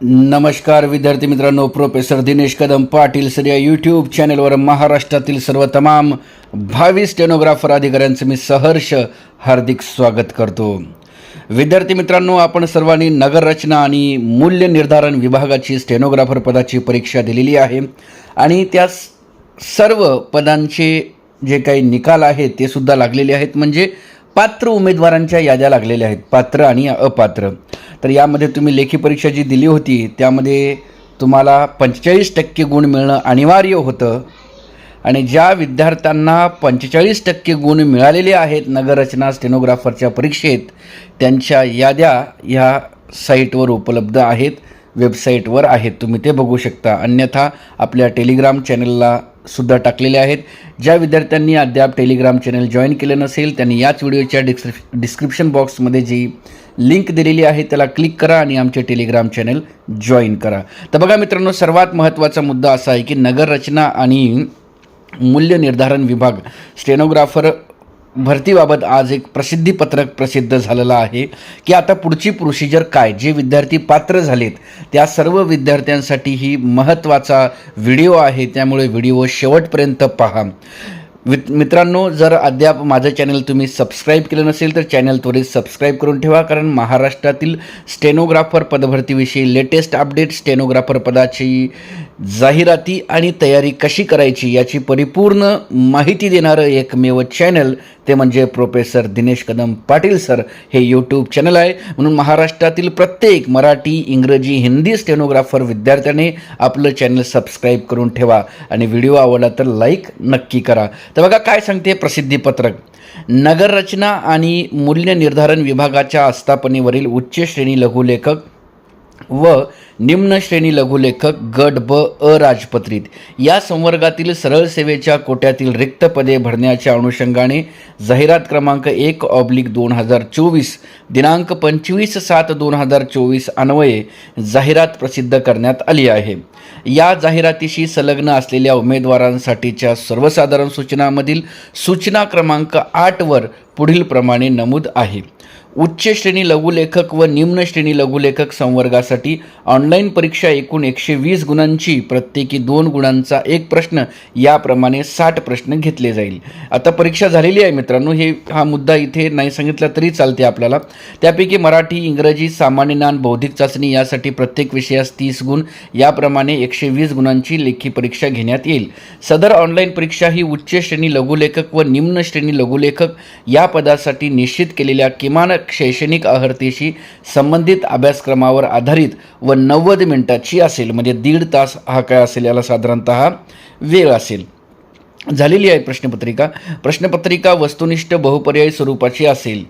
नमस्कार विद्यार्थी मित्रांनो प्रोफेसर दिनेश कदम पाटील सर या यूट्यूब चॅनलवर महाराष्ट्रातील सर्व तमाम भावी स्टेनोग्राफर अधिकाऱ्यांचं मी सहर्ष हार्दिक स्वागत करतो. विद्यार्थी मित्रांनो आपण सर्वांनी नगररचना आणि मूल्य निर्धारण विभागाची स्टेनोग्राफर पदाची परीक्षा दिलेली आहे आणि त्या सर्व पदांचे जे काही निकाल आहेत ते सुद्धा लागलेले आहेत. म्हणजे पात्र उमेदवारांच्या याद्या लागलेल्या आहेत. पात्र आणि अपात्र. तर यामध्ये तुम्ही लेखी परीक्षा जी दिली होती त्यामध्ये तुम्हाला पंचेचाळीस टक्के गुण मिळणं अनिवार्य होतं. आणि ज्या विद्यार्थ्यांना पंचेचाळीस टक्के गुण मिळालेले आहेत नगररचना स्टेनोग्राफरच्या परीक्षेत त्यांच्या याद्या ह्या साईटवर उपलब्ध आहेत वेबसाईटवर आहेत. तुम्ही ते बघू शकता. अन्यथा आपल्या टेलिग्राम चॅनलला सुद्धा टाकलेले आहेत. ज्या विद्यार्थ्यांनी अद्याप टेलिग्राम चॅनल जॉईन केले नसेल त्यांनी याच व्हिडिओच्या डिस्क्रिप डिस्क्रिप्शन बॉक्समध्ये जी लिंक दिलेली आहे त्याला क्लिक करा आणि आमचे टेलिग्राम चॅनल जॉईन करा. तर बघा मित्रांनो सर्वात महत्त्वाचा मुद्दा असा आहे की नगररचना आणि मूल्य निर्धारण विभाग स्टेनोग्राफर भरतीबाबत आज एक प्रसिद्धीपत्रक प्रसिद्ध झालेलं आहे की आता पुढची प्रोसिजर काय? जे विद्यार्थी पात्र झालेत त्या सर्व विद्यार्थ्यांसाठी ही महत्त्वाचा व्हिडिओ आहे. त्यामुळे व्हिडिओ शेवटपर्यंत पहा. मित्रांनो जर अद्याप माझं चॅनल तुम्ही सबस्क्राईब केलं नसेल तर चॅनल त्वरित सबस्क्राईब करून ठेवा. कारण महाराष्ट्रातील स्टेनोग्राफर पदभरतीविषयी लेटेस्ट अपडेट स्टेनोग्राफर पदाची जाहिराती आणि तयारी कशी करायची याची परिपूर्ण माहिती देणारं एकमेव चॅनल ते म्हणजे प्रोफेसर दिनेश कदम पाटील सर हे यूट्यूब चॅनल आहे. म्हणून महाराष्ट्रातील प्रत्येक मराठी इंग्रजी हिंदी स्टेनोग्राफर विद्यार्थ्याने आपलं चॅनल सबस्क्राईब करून ठेवा आणि व्हिडिओ आवडला तर लाईक नक्की करा. तर बघा काय सांगते प्रसिद्धीपत्रक. नगररचना आणि मूल्य निर्धारण विभागाच्या आस्थापनेवरील उच्च श्रेणी लघुलेखक व निम्न श्रेणी लघुलेखक गट ब अराजपत्रित या संवर्गातील सरळ सेवेच्या कोट्यातील रिक्त पदे भरण्याच्या अनुषंगाने जाहिरात क्रमांक एक ऑब्लिक दोन हजार चोवीस दिनांक पंचवीस सात दोन हजार चोवीस अन्वये जाहिरात प्रसिद्ध करण्यात आली आहे. या जाहिरातीशी संलग्न असलेल्या उमेदवारांसाठीच्या सर्वसाधारण सूचनामधील सूचना क्रमांक आठवर पुढीलप्रमाणे नमूद आहे. उच्च श्रेणी लघुलेखक व निम्न श्रेणी लघुलेखक संवर्गासाठी ऑनलाईन परीक्षा एकूण एकशे वीस गुणांची प्रत्येकी दोन गुणांचा एक प्रश्न याप्रमाणे साठ प्रश्न घेतले जाईल. आता परीक्षा झालेली आहे मित्रांनो हे हा मुद्दा इथे नाही सांगितला तरी चालते आपल्याला. त्यापैकी मराठी इंग्रजी सामान्य ज्ञान बौद्धिक चाचणी यासाठी प्रत्येक विषयास तीस गुण याप्रमाणे एकशे वीस गुणांची लेखी परीक्षा घेण्यात येईल. सदर ऑनलाईन परीक्षा ही उच्च श्रेणी लघुलेखक व निम्न श्रेणी लघुलेखक या पदासाठी निश्चित केलेल्या किमान शैक्षणिक आहर्तीशी संबंधित अभ्यासक्रमावर आधारित व नव्वद मिनिटाची असेल म्हणजे दीड तास हा काय असेल याला साधारणत वेळ असेल. झालेली आहे प्रश्नपत्रिका. प्रश्नपत्रिका वस्तुनिष्ठ बहुपर्यायी स्वरूपाची असेल.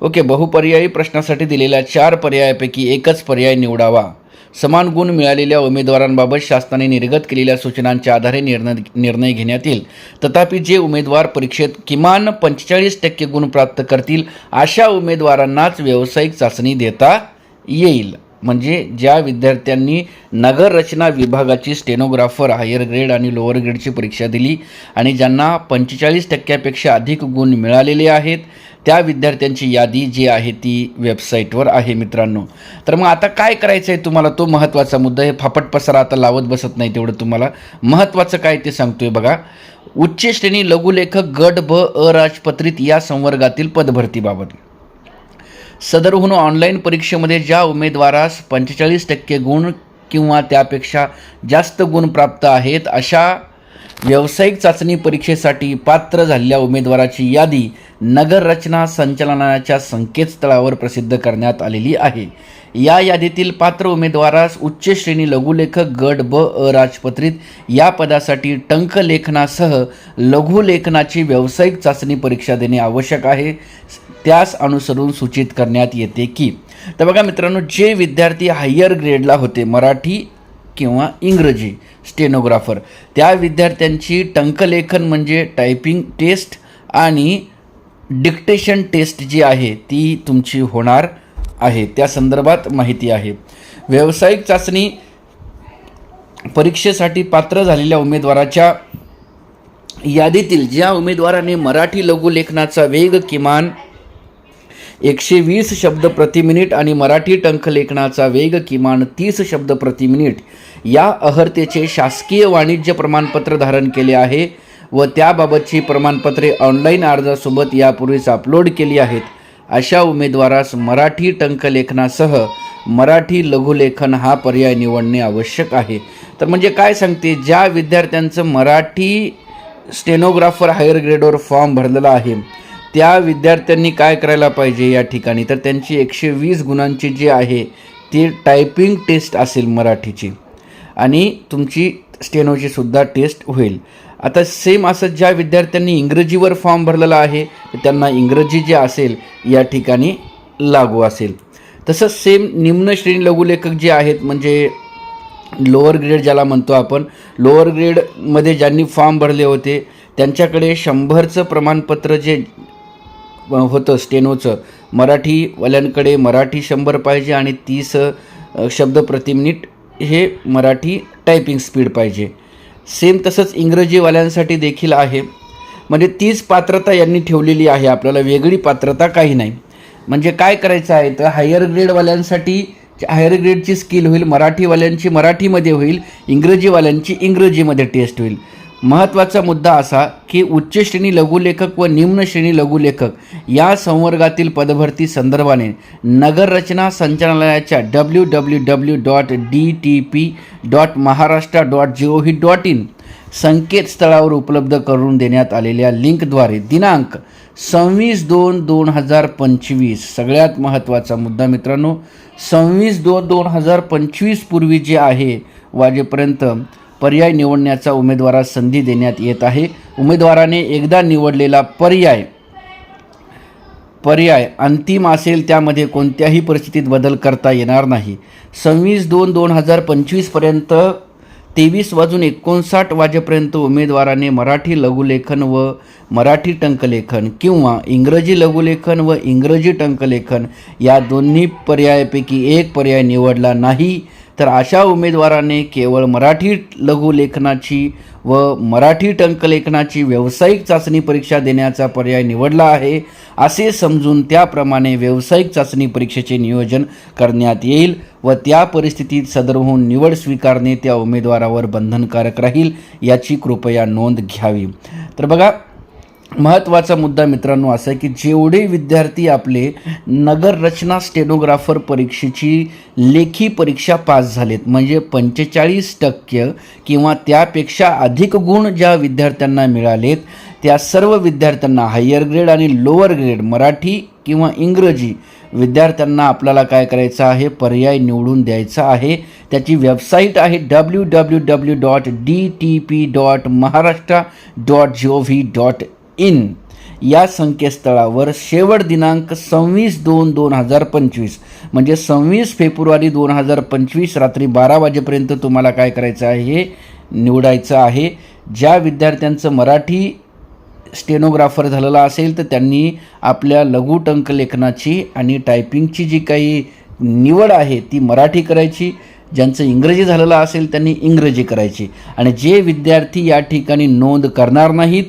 ओके बहुपर्यायी प्रश्नासाठी दिलेल्या चार पर्यायापैकी एकच पर्याय निवडावा. समान गुण मिळालेल्या उमेदवारांबाबत शासनाने निर्गत केलेल्या सूचनांच्या आधारे निर्णय निर्णय घेण्यात येईल. तथापि जे उमेदवार परीक्षेत किमान पंचेचाळीस टक्के गुण प्राप्त करतील अशा उमेदवारांनाच व्यावसायिक चाचणी देता येईल. म्हणजे ज्या विद्यार्थ्यांनी नगररचना विभागाची स्टेनोग्राफर हायर ग्रेड आणि लोअर ग्रेडची परीक्षा दिली आणि ज्यांना पंचेचाळीस टक्क्यापेक्षा अधिक गुण मिळालेले आहेत त्या विद्यार्थ्यांची यादी जी आहे ती वेबसाईटवर आहे मित्रांनो. तर मग आता काय करायचं आहे तुम्हाला? तो महत्त्वाचा मुद्दा हे फापट पसरा आता लावत बसत नाही तेवढं तुम्हाला. महत्त्वाचं काय ते सांगतोय बघा. उच्च श्रेणी लघुलेखक गट ब अराजपत्रित या संवर्गातील पदभरतीबाबत सदरहून ऑनलाईन परीक्षेमध्ये ज्या उमेदवारास पंचेचाळीस टक्के गुण किंवा त्यापेक्षा जास्त गुण प्राप्त आहेत अशा व्यावसायिक चाचणी परीक्षेसाठी पात्र झालेल्या उमेदवाराची यादी नगररचना संचालनाच्या संकेतस्थळावर प्रसिद्ध करण्यात आलेली आहे. या यादीतील पात्र उमेदवारास उच्च श्रेणी लघुलेखक गट ब अराजपत्रित या पदासाठी टंकलेखनासह लघुलेखनाची व्यावसायिक चाचणी परीक्षा देणे आवश्यक आहे. त्यास अनुसरून सूचित करण्यात येते की तर बघा मित्रांनो जे विद्यार्थी हायर ग्रेडला होते मराठी किंवा इंग्रजी स्टेनोग्राफर. त्या विद्यार्थ्यांची टंकलेखन म्हणजे टायपिंग टेस्ट आणि डिक्टेशन टेस्ट जी आहे ती तुमची होणार आहे. त्या संदर्भात माहिती आहे. व्यावसायिक चाचणी परीक्षेसाठी पात्र झालेल्या उमेदवाराच्या यादीतील ज्या उमेदवाराने मराठी लघुलेखनाचा वेग किमान एकशे वीस शब्द प्रति मिनिट आणि मराठी टंकलेखनाचा वेग किमान तीस शब्द प्रति मिनिट. या अहर्तेचे शासकीय वाणिज्य प्रमाणपत्र धारण केले आहे व त्याबाबतची प्रमाणपत्रे ऑनलाईन अर्जासोबत यापूर्वीच अपलोड केली आहेत. अशा उमेदवारास मराठी टंकलेखनासह मराठी लघुलेखन हा पर्याय निवडणे आवश्यक आहे. तर म्हणजे काय सांगते? ज्या विद्यार्थ्यांचं मराठी स्टेनोग्राफर हायर ग्रेडवर फॉर्म भरलेला आहे त्या विद्यार्थ्यांनी काय करायला पाहिजे या ठिकाणी? तर त्यांची एकशे वीस गुणांची जी आहे ती टायपिंग टेस्ट असेल मराठीची. आणि तुमची स्टेनोची सुद्धा टेस्ट होईल. आता सेम असं ज्या विद्यार्थ्यांनी इंग्रजीवर फॉर्म भरलेला आहे त्यांना इंग्रजी जे असेल या ठिकाणी लागू असेल. तसंच सेम निम्न श्रेणी लघुलेखक जे आहेत म्हणजे लोअर ग्रेड ज्याला म्हणतो आपण लोअर ग्रेडमध्ये ज्यांनी फॉर्म भरले होते त्यांच्याकडे शंभरचं प्रमाणपत्र जे होतं स्टेनोचं. मराठीवाल्यांकडे मराठी शंभर पाहिजे आणि तीस शब्द प्रति मिनिट हे मराठी टायपिंग स्पीड पाहिजे. सेम तसंच इंग्रजीवाल्यांसाठी देखील आहे. म्हणजे तीच पात्रता यांनी ठेवलेली आहे. आपल्याला वेगळी पात्रता काही नाही. म्हणजे काय करायचं आहे तर हायर ग्रेडवाल्यांसाठी हायर ग्रेडची स्किल होईल मराठीवाल्यांची मराठीमध्ये होईल इंग्रजीवाल्यांची इंग्रजीमध्ये टेस्ट होईल. महत्त्वाचा मुद्दा असा की उच्च श्रेणी लघुलेखक व निम्न श्रेणी लघुलेखक या संवर्गातील पदभरती संदर्भाने नगररचना संचालनालयाच्या W W W dot D T P dot Maharashtra dot G O V dot in संकेतस्थळावर उपलब्ध करून देण्यात आलेल्या लिंकद्वारे दिनांक सव्वीस दोन दोन हजार पंचवीस. सगळ्यात महत्त्वाचा मुद्दा मित्रांनो सव्वीस दोन दोन हजार पंचवीस पूर्वी जे आहे वाजेपर्यंत पर्याय निवडण्याचा उमेदवारास संधी देण्यात येत आहे. उमेदवाराने एकदा निवडलेला पर्याय पर्याय अंतिम असेल त्यामध्ये कोणत्याही परिस्थितीत बदल करता येणार नाही. सव्वीस दोन दोन हजार पंचवीसपर्यंत तेवीस वाजून एकोणसाठ वाजेपर्यंत उमेदवाराने मराठी लघुलेखन व मराठी टंकलेखन किंवा इंग्रजी लघुलेखन व इंग्रजी टंकलेखन या दोन्ही पर्यायापैकी एक पर्याय निवडला नाही. तर अशा उमेदवाराने केवळ मराठी लघुलेखनाची व मराठी टंकलेखनाची व्यावसायिक चाचणी परीक्षा देण्याचा पर्याय निवडला आहे असे समजून त्याप्रमाणे व्यावसायिक चाचणी परीक्षेचे नियोजन करण्यात येईल व त्या परिस्थितीत सदरहून निवड स्वीकारणे त्या उमेदवारावर बंधनकारक राहील याची कृपया नोंद घ्यावी. तर बघा महत्त्वाचा मुद्दा मित्रांनो असा आहे की जेवढे विद्यार्थी आपले नगररचना स्टेनोग्राफर परीक्षेची लेखी परीक्षा पास झालेत म्हणजे पंचेचाळीस टक्के किंवा त्यापेक्षा अधिक गुण ज्या विद्यार्थ्यांना मिळालेत त्या सर्व विद्यार्थ्यांना हायर ग्रेड आणि लोअर ग्रेड मराठी किंवा इंग्रजी विद्यार्थ्यांना आपल्याला काय करायचं आहे? पर्याय निवडून द्यायचा आहे. त्याची वेबसाईट आहे W W W dot D T P dot Maharashtra dot G O V dot in या संकेतस्थळावर शेवट दिनांक सव्वीस दोन दोन हजार पंचवीस म्हणजे सव्वीस फेब्रुवारी दोन हजार पंचवीस रात्री बारा वाजेपर्यंत तुम्हाला काय करायचं आहे? हे निवडायचं आहे. ज्या विद्यार्थ्यांचं मराठी स्टेनोग्राफर झालेला असेल तर त्यांनी आपल्या लघुटंक लेखनाची आणि टायपिंगची जी काही निवड आहे ती मराठी करायची. ज्यांचं इंग्रजी झालेलं असेल त्यांनी इंग्रजी करायची. आणि जे विद्यार्थी या ठिकाणी नोंद करणार नाहीत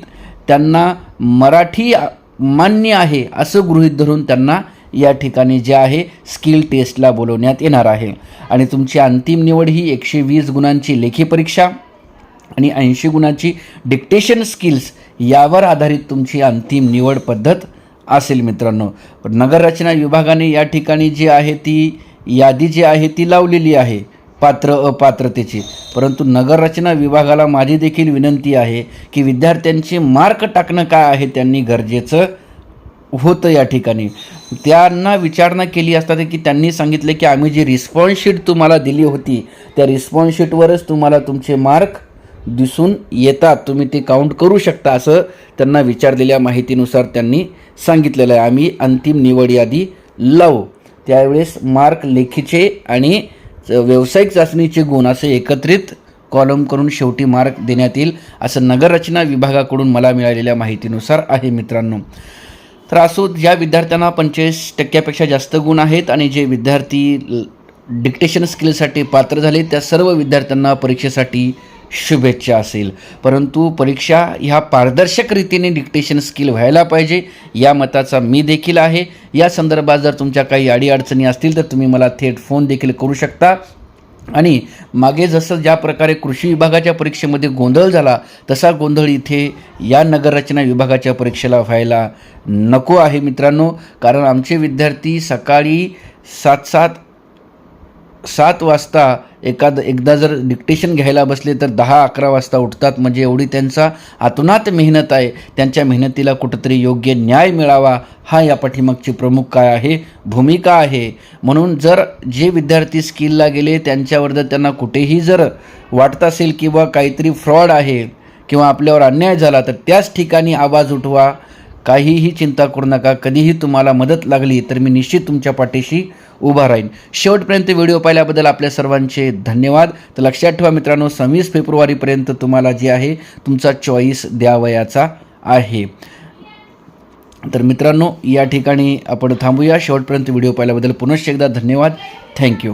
त्यांना मराठी मान्य आहे असं गृहीत धरून त्यांना या ठिकाणी जे आहे स्किल टेस्टला बोलवण्यात येणार आहे. आणि तुमची अंतिम निवड ही एकशे वीस गुणांची लेखी परीक्षा आणि ऐंशी गुणाची डिक्टेशन स्किल्स यावर आधारित तुमची अंतिम निवड पद्धत असेल मित्रांनो. पण नगररचना विभागाने या ठिकाणी जी आहे ती यादी जी आहे ती लावलेली आहे. पात्र अपात्रतेची. परंतु नगररचना विभागाला माझी देखील विनंती आहे की विद्यार्थ्यांचे मार्क टाकणं काय आहे त्यांनी गरजेचं होतं या ठिकाणी. त्यांना विचारणा केली असता की त्यांनी सांगितले की आम्ही जी रिस्पॉन्सशीट तुम्हाला दिली होती त्या रिस्पॉन्सशीटवरच तुम्हाला तुमचे मार्क दिसून येतात. तुम्ही ते काउंट करू शकता असं त्यांना विचारलेल्या माहितीनुसार त्यांनी सांगितलेलं आहे. आम्ही अंतिम निवड यादी लावू. त्यावेळेस मार्क लेखीचे आणि व्यावसायिक चाचणीचे गुण असे एकत्रित कॉलम करून शेवटी मार्क देण्यात येईल असं नगररचना विभागाकडून मला मिळालेल्या माहितीनुसार आहे मित्रांनो. तर असो ज्या विद्यार्थ्यांना पंचेचाळीस टक्क्यापेक्षा जास्त गुण आहेत आणि जे विद्यार्थी डिक्टेशन स्किलसाठी पात्र झाले त्या सर्व विद्यार्थ्यांना परीक्षेसाठी शुभेच्छा असेल. परंतु परीक्षा ह्या पारदर्शक रीतीने डिक्टेशन स्किल व्हायला पाहिजे या मताचा मी देखील आहे. या संदर्भात जर तुमच्या काही अडीअडचणी असतील तर तुम्ही मला थेट फोन देखील करू शकता. आणि मागे जसं ज्या प्रकारे कृषी विभागाच्या परीक्षेमध्ये गोंधळ झाला तसा गोंधळ इथे या नगररचना विभागाच्या परीक्षेला व्हायला नको आहे मित्रांनो. कारण आमचे विद्यार्थी सकाळी सात सात सात वाजता एखाद एकदा जर डिक्टेशन घ्यायला बसले तर दहा अकरा वाजता उठतात. म्हणजे एवढी त्यांचा आतोनात मेहनत आहे. त्यांच्या मेहनतीला कुठंतरी योग्य न्याय मिळावा. हा या पाठीमागची प्रमुख काय आहे? भूमिका आहे. म्हणून जर जे विद्यार्थी स्किलला गेले त्यांच्यावर जर त्यांना कुठेही जर वाटत असेल किंवा काहीतरी फ्रॉड आहे किंवा आपल्यावर अन्याय झाला तर त्याच ठिकाणी आवाज उठवा. काहीही चिंता करू नका. कधीही तुम्हाला मदत लागली तर मी निश्चित तुमच्या पाठीशी उभा राहीन. शेवटपर्यंत व्हिडिओ पाहिल्याबद्दल आपल्या सर्वांचे धन्यवाद. तर लक्षात ठेवा मित्रांनो सव्वीस फेब्रुवारीपर्यंत तुम्हाला जे आहे तुमचा चॉईस द्यावयाचा आहे. तर मित्रांनो या ठिकाणी आपण थांबूया. शेवटपर्यंत व्हिडिओ पाहिल्याबद्दल पुनश्च एकदा धन्यवाद. थँक्यू